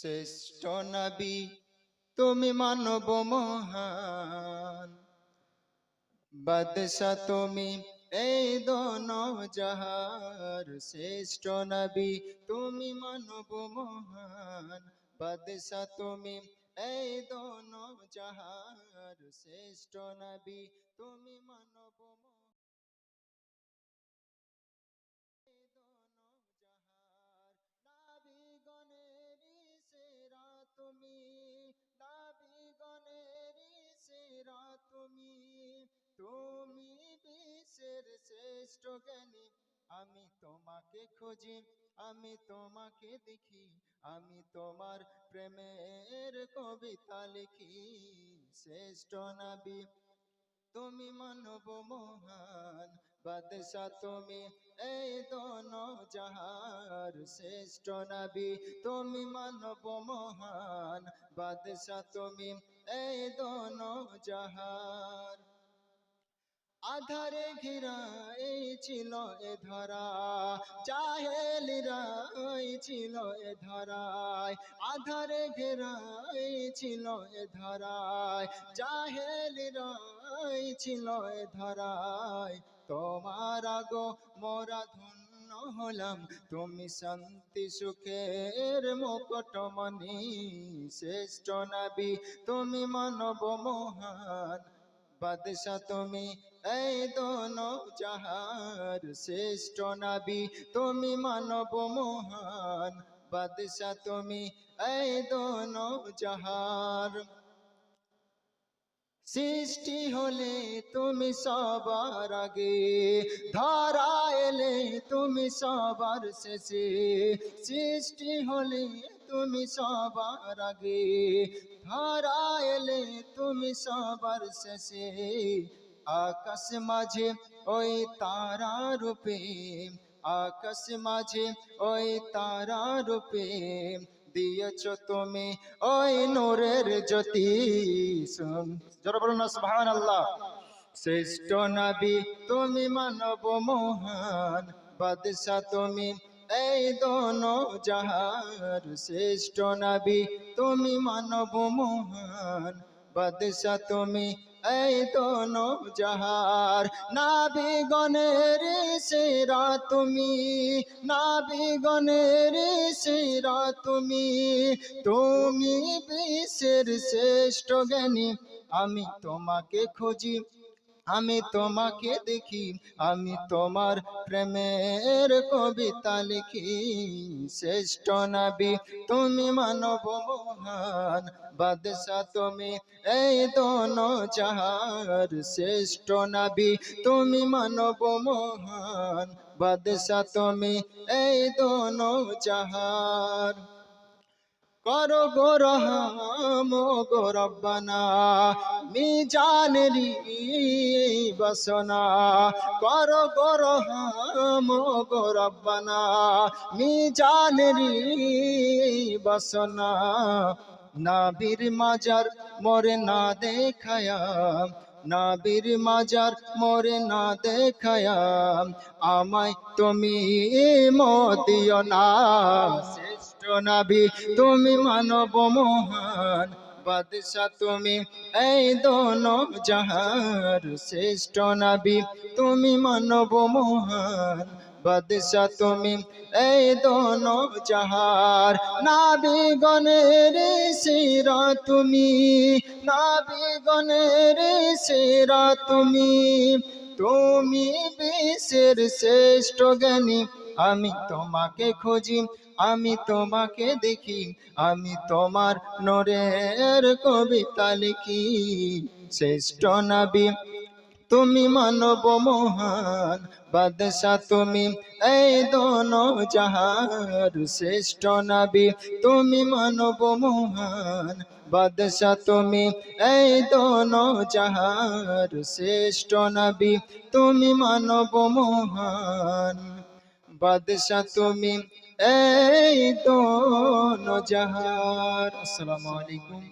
শ্রেষ্ঠ নবী, তুমি মানব মহান। বাদশা তুমি এই দোন জাহার। শ্রেষ্ঠ নবী, তুমি মানব মহান। বাদশা তুমি এই দোন জাহার। শ্রেষ্ঠ নবী, তুমি মানব তুমি নাবিগণেরই সেরা তুমি তুমি বিশ্বের শ্রেষ্ঠ জ্ঞানী। আমি তোমাকে খুঁজি, আমি তোমাকে দেখি, আমি তোমার প্রেমের কবিতা লিখি। শ্রেষ্ঠ নবী, তুমি মানব মহান। বাদশা তুমি এই দোন জাহার শ্রেষ্ঠ নবী, তুমি মানব মহান। বাদশা তুমি এই দোন জাহার আধারে ঘিরা এই ছিল এ ধরা চাহেলিরা এই ছিল এ ধরায়। আধারে ঘেরা এই ছিল এ ধরায় চাহেলিরা ছিল ধরায়। তোমার আগো মোরা ধন্য হলাম। তুমি শান্তি সুখের মুকুটমণি শ্রেষ্ঠ নবী, তুমি মানব মহান। বাদশা তুমি এই দোনো জাহার, শ্রেষ্ঠ নবী, তুমি মানব মহান। বাদশা তুমি এই দোনো জাহার। সৃষ্টি হলে তুমি সবার আগে, ধরা এলে তুমি সবার শেষে, সৃষ্টি হলে তুমি সবার আগে, ধরা এলে তুমি সবার শেষে, আকাশ মাঝে ওই তারা রূপে, আকাশ মাঝে ওই তারা রূপে দিয়েছ তুমি ওই নূরের জ্যোতি শুন। জোরে বলুন না, সুবহানাল্লাহ। শ্রেষ্ঠ নবী তুমি মানব মহান, বাদশা তুমি এই দোনো জাহার শ্রেষ্ঠ নবী তুমি মানব মহান, বাদশা তুমি এই দোনো জাহার নাবিগণের সেরা তুমি নাবিগণের সেরা তুমি। তুমি বিশ্বের শ্রেষ্ঠ জ্ঞানী, আমি তোমাকে খুঁজি। আমি তোমাকে দেখি, আমি তোমার প্রেমের কবিতা লিখি। শ্রেষ্ঠ নবী, তুমি মানব মহান, বাদশা তুমি এই দোনো জাহার। শ্রেষ্ঠ নবী, তুমি মানব মহান, বাদশা তুমি এই দোনো জাহার। করো গো রহম গো রব্বানা মিজানেরি বসনা। করো গো রহম গো রব্বানা মিজানেরি বসনা। নাবির মাজার মোরে না দেখায়া নাবির মাজার মোরে না দেখায়া আমায় তুমি মদিও না। নাবি তুমি মানব মহান। বাদশা তুমি এই দোনো জাহার শ্রেষ্ঠ নাবি, তুমি মানব মহান। বাদশা তুমি এই দোনো জাহার নাবিগণের সেরা তুমি, নাবিগণের সেরা তুমি। তুমি বিশ্বের শ্রেষ্ঠ জ্ঞানী আমি তোমাকে খুঁজি, আমি তোমাকে দেখি, আমি তোমার নোরের কবিতা লিখি। শ্রেষ্ঠ নবী, তুমি মানব মহান বাদশা তুমি এই দোনো জাহার শ্রেষ্ঠ নবী, তুমি মানব মহান বাদশা তুমি এই দোনো জাহার শ্রেষ্ঠ নবী, তুমি মানব মহান। বাদশা তুমি এই দোনো জাহান। আসসালামু আলাইকুম।